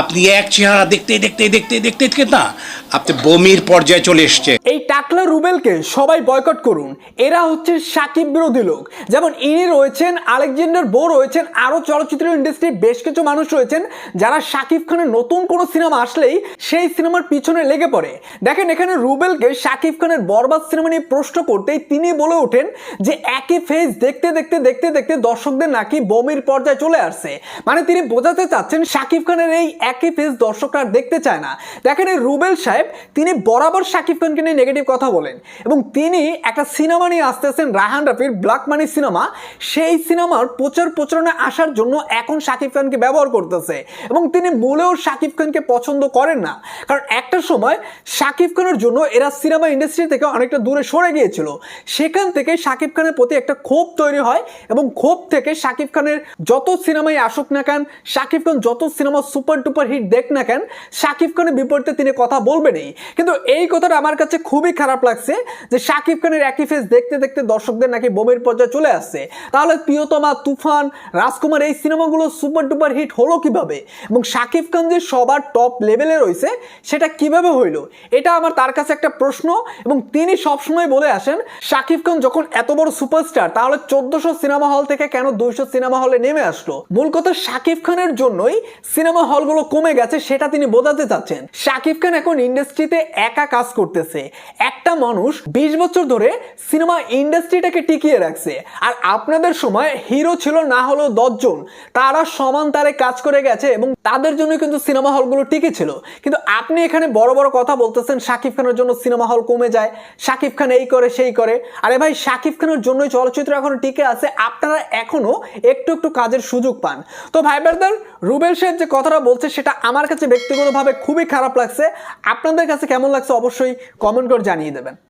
আপনি এক চেহারা দেখতে দেখতে দেখতে দেখতে দেখতে না, আপনি বমির পর্যায়ে চলে এসছে। এই টাকলা রুবেলকে সবাই বয়কট করুন। এরা হচ্ছে সাকিব বিরোধী লোক। যেমন ইনি রয়েছেন, আলেকজান্ডার বো রয়েছেন, আরও চলচ্চিত্র ইন্ডাস্ট্রির বেশ কিছু মানুষ রয়েছেন, যারা সাকিব খানের নতুন কোনো সিনেমা আসলেই সেই সিনেমার পিছনে লেগে পড়ে। দেখেন, এখানে রুবেলকে সাকিব খানের বরবাদ সিনেমা নিয়ে প্রশ্ন করতেই তিনি বলে ওঠেন যে একই ফেজ দেখতে দেখতে দেখতে দেখতে দর্শকদের নাকি বমির পর্যায়ে চলে আসছে। মানে তিনি বোঝাতে চাচ্ছেন সাকিব খানের এই একই ফেজ দর্শকরা দেখতে চায় না। দেখেন এই রুবেল সাহেব, তিনি বরাবর শাকিব খানকে নিয়ে নেগেটিভ কথা বলেন এবং তিনি একটা সিনেমা নিয়ে আসতেছেন, রাহান রাফির ব্ল্যাক মানি সিনেমা। সেই সিনেমার প্রচার প্রচারণে আসার জন্য এখন শাকিব খানকে ব্যবহার করতেছে এবং তিনি মূলেও শাকিব খানকে পছন্দ করেন না। কারণ একটা সময় শাকিব খানের জন্য এরা সিনেমা ইন্ডাস্ট্রি থেকে অনেকটা দূরে সরে গিয়েছিল। সেখান থেকে শাকিব খানের প্রতি একটা ক্ষোভ তৈরি হয় এবং ক্ষোভ থেকে শাকিব খানের যত সিনেমায় আসুক না কেন, শাকিব খান যত সিনেমা সুপার টুপার হিট দেখ না কেন, সাকিব খানের বিপরীতে তিনি কথা বলবেনই। কিন্তু এই কথাটা আমার কাছে খুবই খারাপ লাগছে যে সাকিব খানের একই ফেস দেখতে দেখতে দর্শকদের নাকি বোমের পর্যায়ে চলে আসছে। তাহলে প্রিয়তমা, তুফান, রাজকুমার এই সিনেমাগুলো সুপার টুপার হিট হলো কীভাবে? এবং সাকিব খান যে সবার টপ লেভেলে রয়েছে, সেটা কীভাবে হইল? এটা আমার তার কাছে একটা প্রশ্ন, এবং তিনি সবসময় বলে আসেন, সাকিব খান যখন এত বড় সুপারস্টার তাহলে চোদ্দশো সিনেমা হল থেকে কেন দুইশো সিনেমা হলে নেমে আসলো? মূল কথা সাকিব খানের জন্যই সিনেমা হলগুলো কমে গেছে সেটা তিনি বোঝাতে চাচ্ছেন। শাকিব খান এখন ইন্ডাস্ট্রিতে একা কাজ করতেছে। একটা মানুষ বিশ বছর ধরে সিনেমা ইন্ডাস্ট্রিটাকে টিকিয়ে রাখছে। আর আপনাদের সময় হিরো ছিল না হলেও দশজন। তারা সমান তারে কাজ করে গেছে এবং তাদের জন্য কিন্তু সিনেমা হলগুলো টিকে ছিল কিন্তু আপনি এখানে বড় বড় কথা বলতেছেন সাকিব খানের জন্য সিনেমা হল কমে যায় সাকিব খান এই করে, সেই করে। আরে ভাই সাকিব খানের জন্যই চলচ্চিত্র এখনও টিকে আছে, আপনারা এখনও একটু একটু কাজের সুযোগ পান। তো ভাই ব্রাদার, রুবেল সাহেব যে কথাটা বলছে, সেটা আমার কাছে ব্যক্তিগতভাবে খুবই খারাপ লাগছে। আপনাদের কাছে কেমন লাগছে অবশ্যই কমেন্ট করে জানিয়ে দেবেন। ben.